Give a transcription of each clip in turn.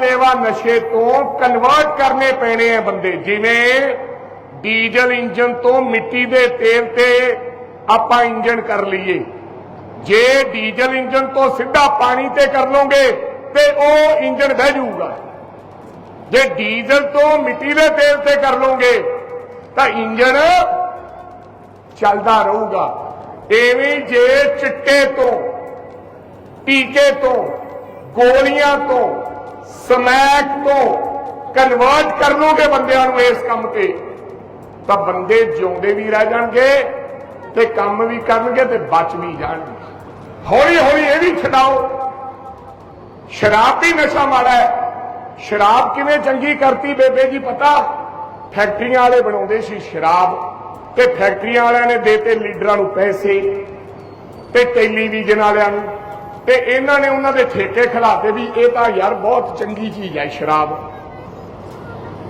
ਸੇਵਾ ਨਸ਼ੇ ਤੋਂ ਕਨਵਰਟ ਕਰਨੇ ਪੈਣੇ ਆ ਬੰਦੇ। ਜਿਵੇਂ ਡੀਜ਼ਲ ਇੰਜਨ ਤੋਂ ਮਿੱਟੀ ਦੇ ਤੇਲ ਤੇ ਆਪਾਂ ਇੰਜਨ ਕਰ ਲਈਏ। ਜੇ ਡੀਜ਼ਲ ਇੰਜਨ ਤੋਂ ਸਿੱਧਾ ਪਾਣੀ ਤੇ ਕਰ ਲਓਗੇ, ਤੇ ਉਹ ਇੰਜਨ ਬਹਿ ਜਾਊਗਾ। ਜੇ ਡੀਜ਼ਲ ਤੋਂ ਮਿੱਟੀ ਦੇ ਤੇਲ ਤੇ ਕਰ ਲਓਗੇ, ਤਾਂ ਇੰਜਨ ਚੱਲਦਾ ਰਹੂਗਾ। ਐਵੇਂ ਜੇ ਚਿੱਟੇ ਤੋਂ, ਟੀਕੇ ਤੋਂ, ਗੋਲੀਆਂ ਤੋਂ ਸਮੈਕ ਤੋਂ ਕਨਵਰਟ ਕਰ ਲੋਗੇ ਬੰਦਿਆਂ ਨੂੰ ਇਸ ਕੰਮ ਤੇ, ਤਾਂ ਬੰਦੇ ਜਿਉਂਦੇ ਵੀ ਰਹਿ ਜਾਣਗੇ ਤੇ ਕੰਮ ਵੀ ਕਰਨਗੇ ਤੇ ਬਚ ਵੀ ਜਾਣਗੇ। ਹੌਲੀ ਹੌਲੀ ਇਹ ਵੀ ਛਡਾਓ। ਸ਼ਰਾਬ ਵੀ ਨਸ਼ਾ ਮਾੜਾ ਹੈ। ਸ਼ਰਾਬ ਕਿਵੇਂ ਚੰਗੀ ਕਰਤੀ ਬੇਬੇ ਜੀ ਪਤਾ? ਫੈਕਟਰੀਆਂ ਵਾਲੇ ਬਣਾਉਂਦੇ ਸੀ ਸ਼ਰਾਬ ਤੇ ਫੈਕਟਰੀਆਂ ਵਾਲਿਆਂ ਨੇ ਦੇਤੇ ਲੀਡਰਾਂ ਨੂੰ ਪੈਸੇ ਤੇ ਟੈਲੀਵਿਜ਼ਨ ਵਾਲਿਆਂ ਨੂੰ। ਤੇ ਇਹਨਾਂ ਨੇ ਉਹਨਾਂ ਦੇ ਠੇਕੇ ਖਿਲਾਤੇ ਵੀ ਇਹ ਤਾਂ ਯਾਰ ਬਹੁਤ ਚੰਗੀ ਚੀਜ਼ ਹੈ ਸ਼ਰਾਬ।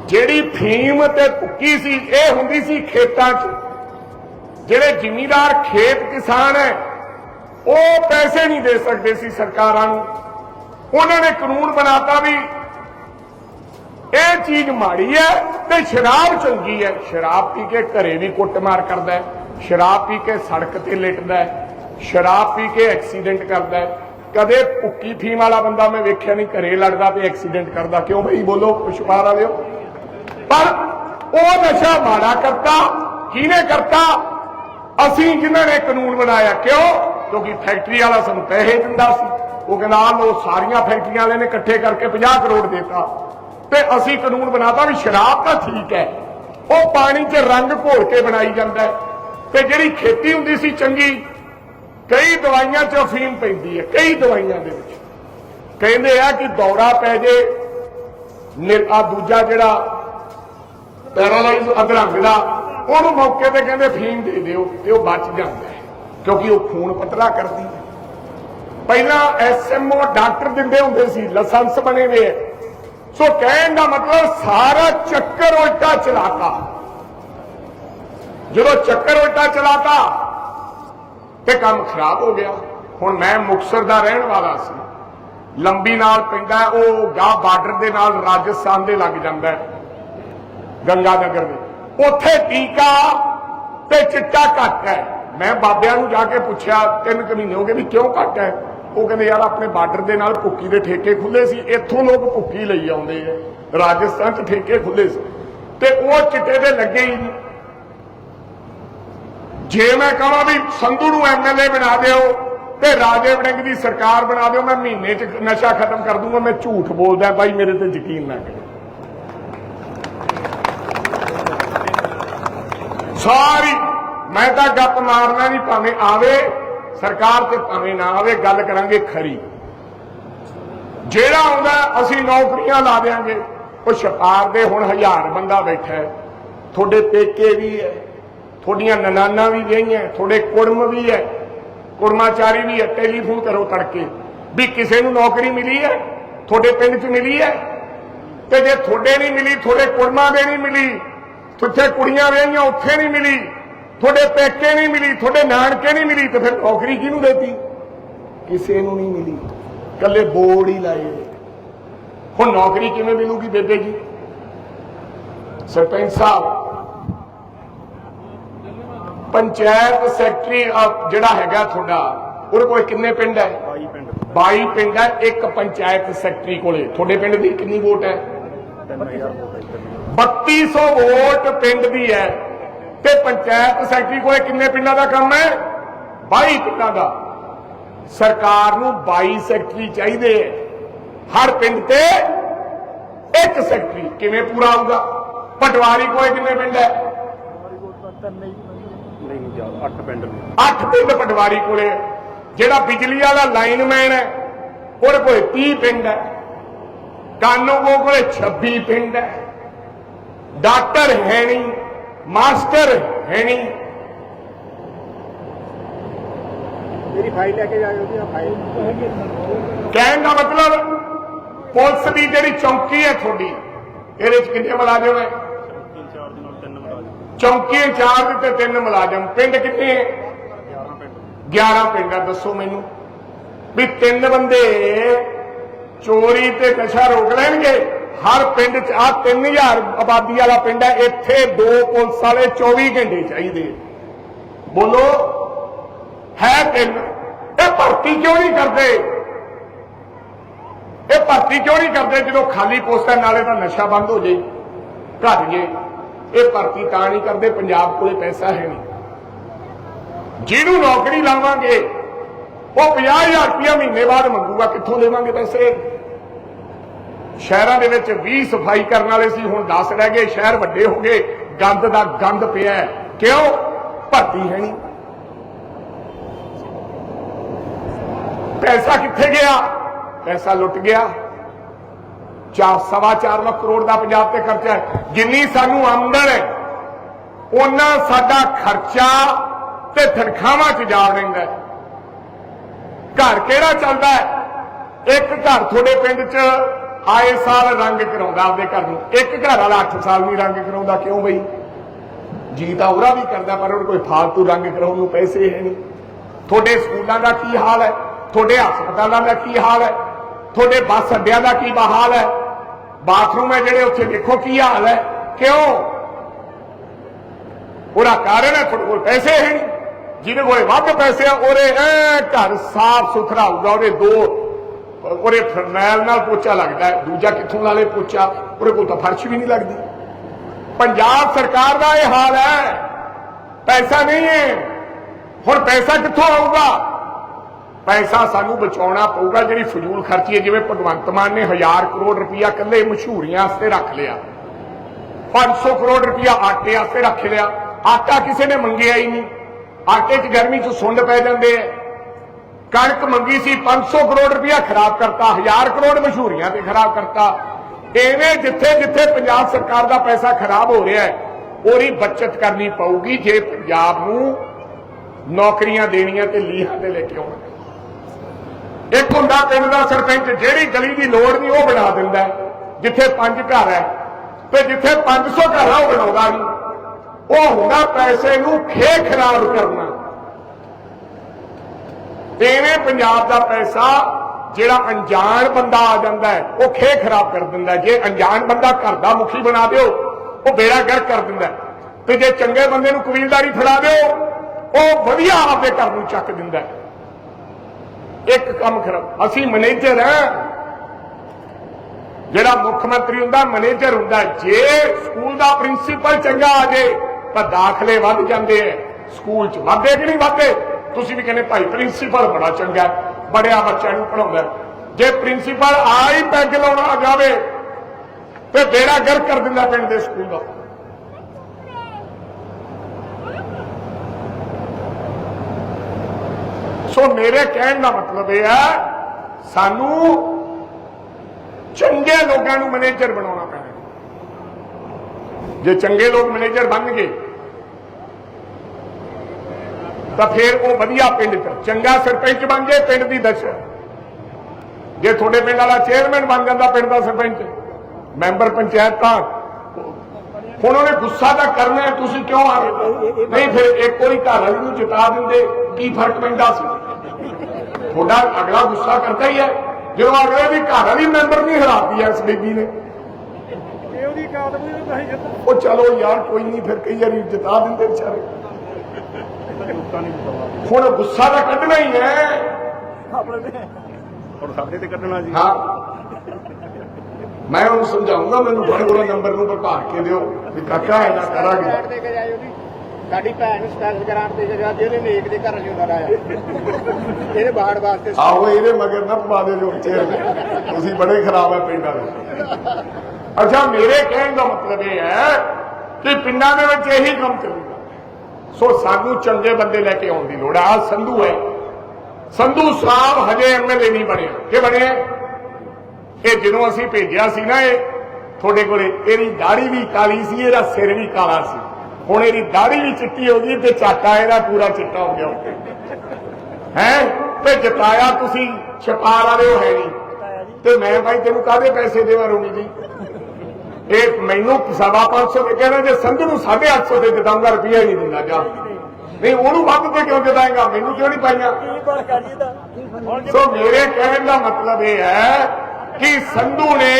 ਜਿਹੜੀ ਫੀਮ ਤੇ ਭੁੱਕੀ ਸੀ, ਇਹ ਹੁੰਦੀ ਸੀ ਖੇਤਾਂ 'ਚ। ਜਿਹੜੇ ਜ਼ਿਮੀਦਾਰ ਖੇਤ ਕਿਸਾਨ ਹੈ, ਉਹ ਪੈਸੇ ਨਹੀਂ ਦੇ ਸਕਦੇ ਸੀ ਸਰਕਾਰਾਂ ਨੂੰ। ਉਹਨਾਂ ਨੇ ਕਾਨੂੰਨ ਬਣਾਤਾ ਵੀ ਇਹ ਚੀਜ਼ ਮਾੜੀ ਹੈ ਤੇ ਸ਼ਰਾਬ ਚੰਗੀ ਹੈ। ਸ਼ਰਾਬ ਪੀ ਕੇ ਘਰੇ ਵੀ ਕੁੱਟਮਾਰ ਕਰਦਾ ਹੈ, ਸ਼ਰਾਬ ਪੀ ਕੇ ਸੜਕ ਤੇ ਲੇਟਦਾ ਹੈ। ਸ਼ਰਾਬ ਪੀ ਕੇ ਐਕਸੀਡੈਂਟ ਕਰਦਾ ਹੈ। ਕਦੇ ਭੁੱਕੀ ਫੀਮ ਵਾਲਾ ਬੰਦਾ ਮੈਂ ਵੇਖਿਆ ਨਹੀਂ, ਘਰੇ ਲੜਦਾ ਤੇ ਐਕਸੀਡੈਂਟ ਕਰਦਾ। ਕਿਉਂ ਬਈ? ਬੋਲੋ ਪੁਸ਼ਪਾਰ ਵਾਲਿਓ ਪਰ ਉਹ ਨਸ਼ਾ ਮਾੜਾ ਕਰਤਾ, ਕਿਹਨੇ ਕਰਤਾ? ਅਸੀਂ ਜਿਨ੍ਹਾਂ ਨੇ ਕਾਨੂੰਨ ਬਣਾਇਆ, ਕਿਉਂ? ਕਿਉਂਕਿ ਫੈਕਟਰੀ ਵਾਲਾ ਸਾਨੂੰ ਪੈਸੇ ਦਿੰਦਾ ਸੀ। ਉਹ ਕਹਿੰਦਾ ਉਹ ਸਾਰੀਆਂ ਫੈਕਟਰੀਆਂ ਵਾਲੇ ਨੇ ਇਕੱਠੇ ਕਰਕੇ 50 ਕਰੋੜ ਦੇਤਾ। ਤੇ ਅਸੀਂ ਕਾਨੂੰਨ ਬਣਾਤਾ ਵੀ ਸ਼ਰਾਬ ਤਾਂ ਠੀਕ ਹੈ। ਉਹ ਪਾਣੀ 'ਚ ਰੰਗ ਘੋਲ ਕੇ ਬਣਾਈ ਜਾਂਦਾ ਤੇ ਜਿਹੜੀ ਖੇਤੀ ਹੁੰਦੀ ਸੀ ਚੰਗੀ ਕਈ ਦਵਾਈਆਂ 'ਚ ਅਫੀਮ ਪੈਂਦੀ ਹੈ, ਕਈ ਦਵਾਈਆਂ ਦੇ ਵਿੱਚ। ਕਹਿੰਦੇ ਆ ਕਿ ਦੌਰਾ ਪੈ ਜੇ ਆ ਦੂਜਾ ਜਿਹੜਾ ਪੈਰਾਲਾਈਜ਼ ਅਧਰੰਗ ਦਾ, ਉਹਨੂੰ ਮੌਕੇ ਤੇ ਕਹਿੰਦੇ ਫੀਮ ਦੇ ਦਿਓ, ਤੇ ਉਹ ਬਚ ਜਾਂਦਾ ਹੈ, ਕਿਉਂਕਿ ਉਹ ਖੂਨ ਪਤਲਾ ਕਰਦੀ ਹੈ। ਪਹਿਲਾਂ ਐਸਐਮਓ ਡਾਕਟਰ ਦਿੰਦੇ ਹੁੰਦੇ ਸੀ, ਲਾਇਸੈਂਸ ਬਣੇ ਹੋਏ ਹੈ। ਸੋ ਕਹਿਣ ਦਾ ਮਤਲਬ ਸਾਰਾ ਚੱਕਰ ਉਲਟਾ ਚਲਾਤਾ। ਜਦੋਂ ਚੱਕਰ ਉਲਟਾ ਚਲਾਤਾ ਤੇ ਕੰਮ ਖਰਾਬ ਹੋ ਗਿਆ। ਹੁਣ ਮੈਂ ਮੁਕਸਰ ਦਾ ਰਹਿਣ ਵਾਲਾ ਸੀ। ਲੰਬੀ ਨਾਲ ਪੈਂਦਾ ਉਹ ਗਾ ਬਾਰਡਰ ਦੇ ਨਾਲ ਰਾਜਸਥਾਨ ਦੇ ਲੱਗ ਜਾਂਦਾ ਗੰਗਾ ਨਗਰ ਦੇ। ਉੱਥੇ ਟੀਕਾ ਤੇ ਚਿੱਟਾ ਘੱਟ ਹੈ। ਮੈਂ ਬਾਬਿਆਂ ਨੂੰ ਜਾ ਕੇ ਪੁੱਛਿਆ, ਤਿੰਨ ਕੁ ਮਹੀਨੇ ਹੋ ਗਏ ਵੀ ਕਿਉਂ ਘੱਟ ਹੈ? ਉਹ ਕਹਿੰਦੇ, ਯਾਰ, ਆਪਣੇ ਬਾਰਡਰ ਦੇ ਨਾਲ ਭੁੱਕੀ ਦੇ ਠੇਕੇ ਖੁੱਲੇ ਸੀ। ਇੱਥੋਂ ਲੋਕ ਭੁੱਕੀ ਲਈ ਆਉਂਦੇ ਆ ਰਾਜਸਥਾਨ 'ਚ ਠੇਕੇ ਖੁੱਲੇ ਸੀ। ਤੇ ਉਹ ਚਿੱਟੇ ਦੇ ਲੱਗੇ ਹੀ ਨਹੀਂ। ਜੇ ਮੈਂ ਕਹਾਂ ਵੀ ਸੰਧੂ ਨੂੰ ਐਮਐਲਏ ਬਣਾ ਦਿਓ ਤੇ ਰਾਜੇ ਵੜਿੰਗ ਦੀ ਸਰਕਾਰ ਬਣਾ ਦਿਓ, ਮੈਂ ਮਹੀਨੇ 'ਚ ਨਸ਼ਾ ਖਤਮ ਕਰ ਦੂੰਗਾ, ਮੈਂ ਝੂਠ ਬੋਲਦਾ ਭਾਈ ਮੇਰੇ ਤੇ ਯਕੀਨ ਨਾ ਕਰੋ। ਸਾਰੀ, ਮੈਂ ਤਾਂ ਗੱਪ ਮਾਰਨਾ ਨਹੀਂ, ਭਾਵੇਂ ਆਵੇ, ਸਰਕਾਰ ਤੇ ਭਾਵੇਂ ਨਾ ਆਵੇ, ਗੱਲ ਕਰਾਂਗੇ ਖਰੀ। ਜਿਹੜਾ ਆਉਂਦਾ, ਅਸੀਂ ਨੌਕਰੀਆਂ ਲਾ ਦੇਾਂਗੇ ਉਹ ਛਪਾਰ ਦੇ ਹੁਣ ਹਜ਼ਾਰ ਬੰਦਾ ਬੈਠਾ ਹੈ। ਤੁਹਾਡੇ ਪੇਕੇ ਵੀ ਹੈ। ਤੁਹਾਡੀਆਂ ਨਨਾਨਾ ਵੀ ਗਈਆਂ ਤੁਹਾਡੇ ਕੁੜਮ ਵੀ ਹੈ, ਕੁੜਮਾਚਾਰੀ ਵੀ ਹੈ, ਟੈਲੀਫੋਨ ਕਰੋ ਤੜਕੇ, ਵੀ ਕਿਸੇ ਨੂੰ ਨੌਕਰੀ ਮਿਲੀ ਹੈ? ਤੁਹਾਡੇ ਪਿੰਡ 'ਚ ਮਿਲੀ ਹੈ? ਤੇ ਜੇ ਤੁਹਾਡੇ ਨਹੀਂ ਮਿਲੀ, ਤੁਹਾਡੇ ਕੁੜਮਾਂ ਦੇ ਨਹੀਂ ਮਿਲੀ ਜਿੱਥੇ ਕੁੜੀਆਂ ਵਿਆਹੀਆਂ, ਉੱਥੇ ਨਹੀਂ ਮਿਲੀ, ਤੁਹਾਡੇ ਪੇਕੇ ਨਹੀਂ ਮਿਲੀ, ਤੁਹਾਡੇ ਨਾਨਕੇ ਨਹੀਂ ਮਿਲੀ, ਤੇ ਫਿਰ ਨੌਕਰੀ ਕਿਹਨੂੰ ਦੇਤੀ? ਕਿਸੇ ਨੂੰ ਨਹੀਂ ਮਿਲੀ। ਕੱਲੇ ਬੋਰਡ ਹੀ ਲਾਏ ਹੁਣ ਨੌਕਰੀ ਕਿਵੇਂ ਮਿਲੂਗੀ ਬੇਬੇ ਜੀ? ਸਰਪੰਚ ਸਾਹਿਬ ਪੰਚਾਇਤ ਸੈਕਟਰੀ ਜਿਹੜਾ ਹੈਗਾ ਤੁਹਾਡਾ ਉਹਦੇ ਕੋਲ ਕਿੰਨੇ ਪਿੰਡ ਹੈ? 22 ਪਿੰਡ। 22 ਪਿੰਡ ਹੈ ਇੱਕ ਪੰਚਾਇਤ ਸੈਕਟਰੀ ਕੋਲੇ। ਤੁਹਾਡੇ ਪਿੰਡ ਦੀ ਕਿੰਨੀ ਵੋਟ ਹੈ? 3000 ਵੋਟ ਹੈ ਇੱਧਰ। 3200 ਵੋਟ ਪਿੰਡ ਦੀ ਹੈ। ਤੇ ਪੰਚਾਇਤ ਸੈਕਟਰੀ ਕੋਲੇ ਕਿੰਨੇ ਪਿੰਡਾਂ ਦਾ ਕੰਮ ਹੈ? 22 ਪਿੰਡਾਂ ਦਾ। ਸਰਕਾਰ ਨੂੰ 22 ਸੈਕਟਰੀ ਚਾਹੀਦੇ ਹੈ। ਹਰ ਪਿੰਡ ਤੇ ਇੱਕ ਸੈਕਟਰੀ। ਕਿਵੇਂ ਪੂਰਾ ਹੋਊਗਾ? ਪਟਵਾਰੀ ਕੋਲੇ ਕਿੰਨੇ ਪਿੰਡ ਹੈ। ਨਹੀਂ ਨਹੀਂ ਜ਼ਿਆਦਾ 8 ਪਿੰਡ ਨੇ। 8 ਪਿੰਡ ਪਟਵਾਰੀ ਕੋਲੇ ਜਿਹੜਾ ਬਿਜਲੀ ਵਾਲਾ ਲਾਈਨਮੈਨ ਹੈ ਉਹਦੇ ਕੋਲੇ 30 ਪਿੰਡ ਹੈ। ਕਾਨੂੰਗੋ ਕੋਲੇ 26 ਪਿੰਡ ਹੈ। ਡਾਕਟਰ ਹੈ ਨਹੀਂ ਮਾਸਟਰ ਹੈ ਨਹੀਂ। ਮੇਰੀ ਫਾਈਲ ਲੈ ਕੇ ਜਾਇਓ ਜੀ ਆ ਫਾਈਲ। ਕਹਿਣ ਦਾ ਮਤਲਬ ਪੁਲਿਸ ਦੀ ਜਿਹੜੀ ਚੌਕੀ ਹੈ ਤੁਹਾਡੀ ਇਹਦੇ ਚ ਕਿੰਨੇ ਮੁਲਾਜ਼ਮ ਹੈ ਤਿੰਨ ਚਾਰ ਦੇ ਨਾਲ ਤਿੰਨ ਮੁਲਾਜ਼ਮ ਚੌਕੀ ਇੰਚਾਰਜ ਤੇ ਤਿੰਨ ਮੁਲਾਜ਼ਮ। ਪਿੰਡ ਕਿੰਨੇ ਹੈ 11 ਪਿੰਡ ਆ, ਦੱਸੋ ਮੈਨੂੰ। ਵੀ ਤਿੰਨ ਬੰਦੇ ਚੋਰੀ ਤੇ ਨਸ਼ਾ ਰੋਕ ਲੈਣਗੇ? ਹਰ ਪਿੰਡ 'ਚ ਆ 3000 ਆਬਾਦੀ ਵਾਲਾ ਪਿੰਡ ਹੈ ਇੱਥੇ ਦੋ ਪੁਲਿਸ ਵਾਲੇ 24 ਘੰਟੇ ਚਾਹੀਦੇ ਬੋਲੋ, ਹੈ ਤਿੰਨ। ਇਹ ਭਰਤੀ ਕਿਉਂ ਨਹੀਂ ਕਰਦੇ? ਇਹ ਭਰਤੀ ਕਿਉਂ ਨਹੀਂ ਕਰਦੇ? ਜਦੋਂ ਖਾਲੀ ਪੋਸਟਾਂ, ਨਾਲੇ ਤਾਂ ਨਸ਼ਾ ਬੰਦ ਹੋ ਜੇ, ਘਟ ਜੇ। ਇਹ ਭਰਤੀ ਤਾਂ ਨਹੀਂ ਕਰਦੇ, ਪੰਜਾਬ ਕੋਲੇ ਪੈਸਾ ਹੈ ਨਹੀਂ। ਜਿਹਨੂੰ ਨੌਕਰੀ ਲਾਵਾਂਗੇ, ਉਹ 50000 ਰੁਪਇਆ ਮਹੀਨੇ ਬਾਅਦ ਮੰਗੂਗਾ, ਕਿੱਥੋਂ ਦੇਵਾਂਗੇ ਪੈਸੇ? ਸ਼ਹਿਰਾਂ ਦੇ ਵਿੱਚ 20 ਸਫ਼ਾਈ ਕਰਨ ਵਾਲੇ ਸੀ, ਹੁਣ 10 ਰਹਿ ਗਏ, ਸ਼ਹਿਰ ਵੱਡੇ ਹੋ ਗਏ, ਗੰਦ ਦਾ ਗੰਦ ਪਿਆ ਕਿਉਂ? ਭਰਤੀ ਹੈ ਨਹੀਂ। ਪੈਸਾ ਕਿੱਥੇ ਗਿਆ? ਪੈਸਾ ਲੁੱਟ ਗਿਆ। ਚਾਰ ਸਵਾ ਚਾਰ ਲੱਖ ਕਰੋੜ ਦਾ ਪੰਜਾਬ ਤੇ ਖਰਚਾ ਹੈ। ਜਿੰਨੀ ਸਾਨੂੰ ਆਮਦਨ ਹੈ ਉਹਨਾਂ ਸਾਡਾ ਖਰਚਾ ਤੇ ਤਨਖਾਹਾਂ 'ਚ ਜਾ ਰਹਿੰਦਾ ਹੈ। ਘਰ ਕਿਹੜਾ ਚੱਲਦਾ ਹੈ? ਇੱਕ ਘਰ ਤੁਹਾਡੇ ਪਿੰਡ 'ਚ ਆਏ ਸਾਲ ਰੰਗ ਕਰਾਉਂਦਾ ਆਪਦੇ ਘਰ ਨੂੰ। ਇੱਕ ਘਰ ਵਾਲਾ 8 ਸਾਲ ਨਹੀਂ ਰੰਗ ਕਰਾਉਂਦਾ, ਕਿਉਂ ਬਈ? ਜੀ ਤਾਂ ਉਹਦਾ ਵੀ ਕਰਦਾ, ਪਰ ਉਹਨੂੰ ਕੋਈ ਫਾਲਤੂ ਰੰਗ ਕਰਾਉਣ ਨੂੰ ਪੈਸੇ ਹੈ ਨਹੀਂ। ਤੁਹਾਡੇ ਸਕੂਲਾਂ ਦਾ ਕੀ ਹਾਲ ਹੈ? ਤੁਹਾਡੇ ਹਸਪਤਾਲਾਂ ਦਾ ਕੀ ਹਾਲ ਹੈ? ਤੁਹਾਡੇ ਬੱਸ ਅੱਡਿਆਂ ਦਾ ਕੀ ਬਹਾਲ ਹੈ? ਬਾਥਰੂਮ ਹੈ ਜਿਹੜੇ ਉੱਥੇ ਦੇਖੋ ਕੀ ਹਾਲ ਹੈ? ਕਿਉਂ? ਉਹਦਾ ਕਾਰਨ ਹੈ, ਤੁਹਾਡੇ ਕੋਲ ਪੈਸੇ ਹੈ ਨਹੀਂ। ਜਿਹਦੇ ਕੋਲ ਵੱਧ ਪੈਸੇ ਆ, ਉਹਦੇ, ਐ ਘਰ ਸਾਫ਼ ਸੁਥਰਾ ਹੋਊਗਾ ਉਹਦੇ ਦੋ, ਉਹਦੇ ਫਰਨੈਲ ਨਾਲ ਪੋਚਾ ਲੱਗਦਾ ਦੂਜਾ ਕਿੱਥੋਂ ਲਾ ਲੇ ਪੋਚਾ? ਉਹਦੇ ਕੋਲ ਤਾਂ ਫਰਸ਼ ਵੀ ਨਹੀਂ ਲੱਗਦੀ। ਪੰਜਾਬ ਸਰਕਾਰ ਦਾ ਇਹ ਹਾਲ ਹੈ। ਪੈਸਾ ਨਹੀਂ ਹੈ। ਹੁਣ ਪੈਸਾ ਕਿੱਥੋਂ ਆਊਗਾ? ਪੈਸਾ ਸਾਨੂੰ ਬਚਾਉਣਾ ਪਊਗਾ ਜਿਹੜੀ ਫਜ਼ੂਲ ਖਰਚੀ ਹੈ, ਜਿਵੇਂ ਭਗਵੰਤ ਮਾਨ ਨੇ 1000 ਕਰੋੜ ਰੁਪਇਆ ਇਕੱਲੇ ਮਸ਼ਹੂਰੀਆਂ ਵਾਸਤੇ ਰੱਖ ਲਿਆ। 500 ਕਰੋੜ ਰੁਪਇਆ ਆਟੇ ਵਾਸਤੇ ਰੱਖ ਲਿਆ। ਆਟਾ ਕਿਸੇ ਨੇ ਮੰਗਿਆ ਹੀ ਨਹੀਂ। ਆਟੇ 'ਚ ਗਰਮੀ 'ਚ ਸੁੰਡ ਪੈ ਜਾਂਦੇ ਆ ਕਣਕ ਮੰਗੀ ਸੀ 500 ਕਰੋੜ ਰੁਪਇਆ ਖਰਾਬ ਕਰਤਾ 1000 ਕਰੋੜ ਮਸ਼ਹੂਰੀਆਂ ਤੇ ਖਰਾਬ ਕਰਤਾ। ਐਵੇਂ ਜਿੱਥੇ ਜਿੱਥੇ ਪੰਜਾਬ ਸਰਕਾਰ ਦਾ ਪੈਸਾ ਖਰਾਬ ਹੋ ਰਿਹਾ ਹੈ ਉਹਦੀ ਬਚਤ ਕਰਨੀ ਪਊਗੀ ਜੇ ਪੰਜਾਬ ਨੂੰ ਨੌਕਰੀਆਂ ਦੇਣੀਆਂ ਤੇ ਲੀਹਾਂ ਤੇ ਲੈ ਕੇ ਆਉਣਾ। ਇੱਕ ਹੁੰਦਾ ਪਿੰਡ ਦਾ ਸਰਪੰਚ, ਜਿਹੜੀ ਗਲੀ ਦੀ ਲੋੜ ਨਹੀਂ, ਉਹ ਬਣਾ ਦਿੰਦਾ। ਜਿੱਥੇ ਪੰਜ ਘਰ ਹੈ, ਤੇ ਜਿੱਥੇ 500 ਘਰ ਆ, ਉਹ ਬਣਾਉਂਦਾ ਨਹੀਂ। ਉਹ ਹੁੰਦਾ ਪੈਸੇ ਨੂੰ ਖੇ ਖਰਾਬ ਕਰਨਾ। ਐਵੇਂ ਪੰਜਾਬ ਦਾ ਪੈਸਾ, ਜਿਹੜਾ ਅਣਜਾਣ ਬੰਦਾ ਆ ਜਾਂਦਾ ਹੈ, ਉਹ ਖੇ ਖਰਾਬ ਕਰ ਦਿੰਦਾ ਜੇ ਅਣਜਾਣ ਬੰਦਾ ਘਰ ਦਾ ਮੁਖੀ ਬਣਾ ਦਿਓ, ਉਹ ਬੇੜਾ ਗਰ ਕਰ ਦਿੰਦਾ ਤੇ ਜੇ ਚੰਗੇ ਬੰਦੇ ਨੂੰ ਕਬੀਲਦਾਰੀ ਫੜਾ ਦਿਓ, ਉਹ ਵਧੀਆ ਆਪਦੇ ਘਰ ਨੂੰ ਚੱਕ ਦਿੰਦਾ ਇੱਕ ਕੰਮ ਖਰਾਬ ਅਸੀਂ ਮੈਨੇਜਰ ਹਾਂ। ਜਿਹੜਾ ਮੁੱਖ ਮੰਤਰੀ ਹੁੰਦਾ ਮੈਨੇਜਰ ਹੁੰਦਾ। ਜੇ ਸਕੂਲ ਦਾ ਪ੍ਰਿੰਸੀਪਲ ਚੰਗਾ ਆ ਜੇ ਤਾਂ ਦਾਖਲੇ ਵੱਧ ਜਾਂਦੇ ਐ ਸਕੂਲ 'ਚ ਵਾਧੇ ਕਿ ਨਹੀਂ ਵਾਧੇ? ਤੁਸੀਂ ਵੀ ਕਹਿੰਦੇ ਭਾਈ ਪ੍ਰਿੰਸੀਪਲ ਬੜਾ ਚੰਗਾ ਹੈ, ਬੜਿਆ ਬੱਚਿਆਂ ਨੂੰ ਪੜਾਉਂਦਾ ਜੇ ਪ੍ਰਿੰਸੀਪਲ ਆ ਹੀ ਪੈਗ ਲਾਉਣਾ ਜਾਵੇ ਤੇ ਬੇੜਾ ਗਰ ਕਰ ਦਿੰਦਾ ਪਿੰਡ ਦੇ ਸਕੂਲ ਦਾ। ਸੋ ਮੇਰੇ ਕਹਿਣ ਦਾ ਮਤਲਬ ਇਹ ਹੈ ਸਾਨੂੰ ਚੰਗੇ ਲੋਕਾਂ ਨੂੰ ਮੈਨੇਜਰ ਬਣਾਉਣਾ ਪੈਣਾ। ਜੇ ਚੰਗੇ ਲੋਕ ਮੈਨੇਜਰ ਬਣ ਗਏ ਤਾਂ ਫਿਰ ਉਹ ਵਧੀਆ ਪਿੰਡ ਚ ਚੰਗਾ ਸਰਪੰਚ ਬਣ ਜੇ ਪਿੰਡ ਦੀ ਦਸ਼ਾ। ਜੇ ਤੁਹਾਡੇ ਪਿੰਡ ਵਾਲਾ ਚੇਅਰਮੈਨ ਬਣ ਜਾਂਦਾ ਪਿੰਡ ਦਾ ਸਰਪੰਚ ਮੈਂਬਰ ਪੰਚਾਇਤ ਤਾਂ ਹੁਣ ਉਹਨੇ ਗੁੱਸਾ ਤਾਂ ਕਰਨਾ ਹੈ ਤੁਸੀਂ ਕਿਉਂ ਆ ਨਹੀਂ ਫਿਰ ਇੱਕ ਵਾਰੀ ਘਰ ਵਾਲੀ ਨੂੰ ਜਿਤਾ ਦਿੰਦੇ ਕੀ ਫ਼ਰਕ ਪੈਂਦਾ ਸੀ? ਤੁਹਾਡਾ ਅਗਲਾ ਗੁੱਸਾ ਕਰਦਾ ਹੀ ਹੈ। ਜਦੋਂ ਅਗਲੇ ਦੀ ਘਰ ਵਾਲੀ ਮੈਂਬਰ ਨਹੀਂ ਹਰਾਤੀ ਐ ਇਸ ਬੀਬੀ ਨੇ। ਉਹ ਚਲੋ ਯਾਰ ਕੋਈ ਨਹੀਂ ਫਿਰ ਕਈ ਵਾਰੀ ਜਿਤਾ ਦਿੰਦੇ ਵਿਚਾਰੇ। ਹੁਣ ਗੁੱਸਾ ਤਾਂ ਕੱਢਣਾ ਹੀ ਹੈ। ਆਪਣੇ ਤੇ। ਹੁਣ ਸਾਡੇ ਤੇ ਕੱਢਣਾ ਜੀ। ਹਾਂ। ਮੈਂ ਉਹਨੂੰ ਸਮਝਾਉਂਗਾ ਮੈਨੂੰ ਬੜੇ ਬੜਾ ਨੰਬਰ ਨੂੰ ਪ੍ਰਭਾਰ ਕੇ ਦਿਓ ਵੀ ਕਾਕਾ ਇਹਦਾ ਕਰਾਂਗੇ। ਸਾਡੀ ਭੈਣ ਸਪੈਸ਼ਲ ਗ੍ਰਾਂਟ ਦੇ ਕੇ ਜਾ ਜਿਹਨੇ ਨੇਕ ਦੇ ਘਰ ਜਿਉਂਦਾ ਰਾਇਆ ਇਹਦੇ ਬਾੜ ਵਾਸਤੇ ਆਹੋ, ਇਹਦੇ ਮਗਰ ਨਾ ਪਵਾ ਦੇ ਜੋ ਚਿਹਰੇ ਤੁਸੀਂ ਬੜੇ ਖਰਾਬ ਹੈ ਪਿੰਡਾਂ ਦੇ। ਅੱਛਾ, ਮੇਰੇ ਕਹਿਣ ਦਾ ਮਤਲਬ ਇਹ ਹੈ ਕਿ ਪਿੰਡਾਂ ਦੇ ਵਿੱਚ ਇਹੀ ਕੰਮ ਚੱਲੂਗਾ। ਸੋ ਸਾਨੂੰ ਚੰਗੇ ਬੰਦੇ ਲੈ ਕੇ ਆਉਣ ਦੀ ਲੋੜ ਹੈ ਆ ਸੰਧੂ ਹੈ। ਸੰਧੂ ਸਾਹਿਬ ਹਜੇ ਐਮਐਲਏ ਨਹੀਂ ਬਣਿਆ। ਕਿ ਬਣਿਆ? ਇਹ ਜਦੋਂ ਅਸੀਂ ਭੇਜਿਆ ਸੀ ਨਾ, ਇਹ ਤੁਹਾਡੇ ਕੋਲੇ, ਇਹਦੀ ਦਾੜੀ ਵੀ ਕਾਲੀ ਸੀ, ਇਹਦਾ ਸਿਰ ਵੀ ਕਾਲਾ ਸੀ। ਹੁਣ ਇਹਦੀ ਦਾੜੀ ਵੀ ਚਿੱਟੀ ਹੋ ਗਈ ਤੇ ਚਾਟਾ ਇਹਦਾ ਪੂਰਾ ਚਿੱਟਾ ਹੋ ਗਿਆ ਉੱਤੇ ਹੈ? ਤੇ ਜਤਾਇਆ ਤੁਸੀਂ ਛਪਾਰ ਰਹੇ ਹੋ ਹੈ ਨਹੀਂ। ਤੇ ਮੈਂ ਭਾਈ ਤੈਨੂੰ ਕਾਹਦੇ ਪੈਸੇ ਦੇਵਾਂ ਰੋਣੀ ਜੀ? ਇਹ ਮੈਨੂੰ ਸਵਾ ਪੰਜ ਸੌ ਦੇ ਕਹਿੰਦਾ ਜੇ ਸੰਧੂ ਨੂੰ 850 ਦੇ ਜਿਤਾਉਂਗਾ ਰੁਪਈਆ ਹੀ ਨਹੀਂ ਦਿੰਦਾ ਜਾ। ਨਹੀਂ, ਉਹਨੂੰ ਵੱਧ ਤੇ ਕਿਉਂ ਜਿਤਾਏਗਾ? ਮੈਨੂੰ ਕਿਉਂ ਨਹੀਂ ਪਾਈਆਂ? ਸੋ ਮੇਰੇ ਕਹਿਣ ਦਾ ਮਤਲਬ ਇਹ ਹੈ ਕਿ ਸੰਧੂ ਨੇ,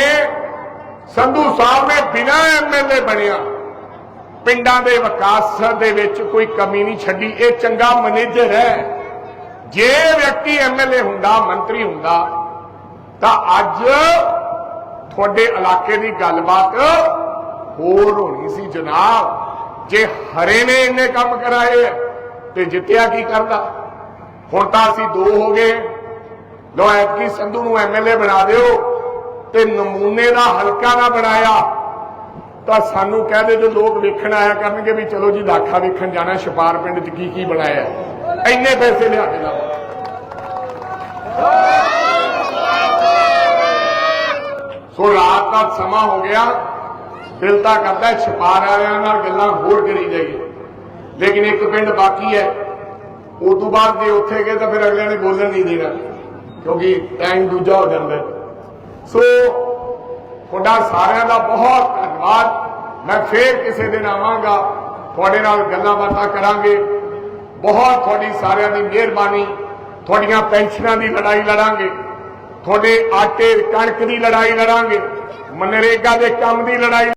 ਸੰਧੂ ਸਾਹਿਬ ਨੇ ਬਿਨਾਂ ਐਮਐਲਏ ਬਣਿਆ। ਪਿੰਡਾਂ ਦੇ ਵਿਕਾਸ ਦੇ ਵਿੱਚ ਕੋਈ ਕਮੀ ਨਹੀਂ ਛੱਡੀ। ਇਹ ਚੰਗਾ ਮੈਨੇਜਰ ਹੈ। ਜੇ ਵਿਅਕਤੀ ਐਮਐਲਏ ਹੁੰਦਾ ਮੰਤਰੀ ਹੁੰਦਾ ਤਾਂ ਅੱਜ ਤੁਹਾਡੇ ਇਲਾਕੇ ਦੀ ਗੱਲਬਾਤ ਹੋਰ ਹੋਣੀ ਸੀ ਜਨਾਬ। ਜੇ ਹਰੇ ਨੇ ਇੰਨੇ ਕੰਮ ਕਰਾਏ ਹੈ, ਤੇ ਜਿੱਤਿਆ ਕੀ ਕਰਦਾ? ਹੁਣ ਤਾਂ ਅਸੀਂ ਦੋ ਹੋ ਗਏ। ਲੋ ਐਤਕੀ ਸੰਧੂ ਨੂੰ ਐਮਐਲਏ ਬਣਾ ਦਿਓ ਤੇ ਨਮੂਨੇ ਦਾ ਹਲਕਾ ਨਾ ਬਣਾਇਆ। ਤਾਂ ਸਾਨੂੰ ਕਹਦੇ ਜੋ ਲੋਕ ਵੇਖਣ ਆਇਆ ਕਰਨਗੇ ਵੀ ਚਲੋ ਜੀ ਦਾਖਾ ਵੇਖਣ ਜਾਣਾ, ਛਪਾਰ ਪਿੰਡ 'ਚ ਕੀ ਕੀ ਬਣਾਇਆ। ਹੈ। ਇੰਨੇ ਪੈਸੇ ਲਿਆ ਕੇ ਲਾਓ ਸੋ ਰਾਤ ਦਾ ਸਮਾਂ ਹੋ ਗਿਆ। ਦਿਲ ਤਾਂ ਕਰਦਾ ਛਪਾਰ ਵਾਲਿਆਂ ਨਾਲ ਗੱਲਾਂ ਹੋਰ ਕਰੀ ਜਾਈਏ। ਲੇਕਿਨ ਇੱਕ ਪਿੰਡ ਬਾਕੀ ਹੈ। ਉਸ ਤੋਂ ਬਾਅਦ ਜੇ ਉੱਥੇ ਗਏ ਤਾਂ ਫਿਰ ਅਗਲਿਆਂ ਨੇ ਬੋਲਣ ਨਹੀਂ ਦੇਣਾ, ਕਿਉਂਕਿ ਟਾਈਮ ਦੂਜਾ ਹੋ ਜਾਂਦਾ ਸੋ ਤੁਹਾਡਾ ਸਾਰਿਆਂ ਦਾ ਬਹੁਤ ਧੰਨਵਾਦ। ਮੈਂ ਫੇਰ ਕਿਸੇ ਦਿਨ ਆਵਾਂਗਾ, ਤੁਹਾਡੇ ਨਾਲ ਗੱਲਾਂ ਬਾਤਾਂ ਕਰਾਂਗੇ। ਬਹੁਤ ਤੁਹਾਡੀ ਸਾਰਿਆਂ ਦੀ ਮਿਹਰਬਾਨੀ, ਤੁਹਾਡੀਆਂ ਪੈਨਸ਼ਨਾਂ ਦੀ ਲੜਾਈ ਲੜਾਂਗੇ। ਤੁਹਾਡੇ ਆਟੇ ਕਣਕ ਦੀ ਲੜਾਈ ਲੜਾਂਗੇ। ਮਨਰੇਗਾ ਦੇ ਕੰਮ ਦੀ ਲੜਾਈ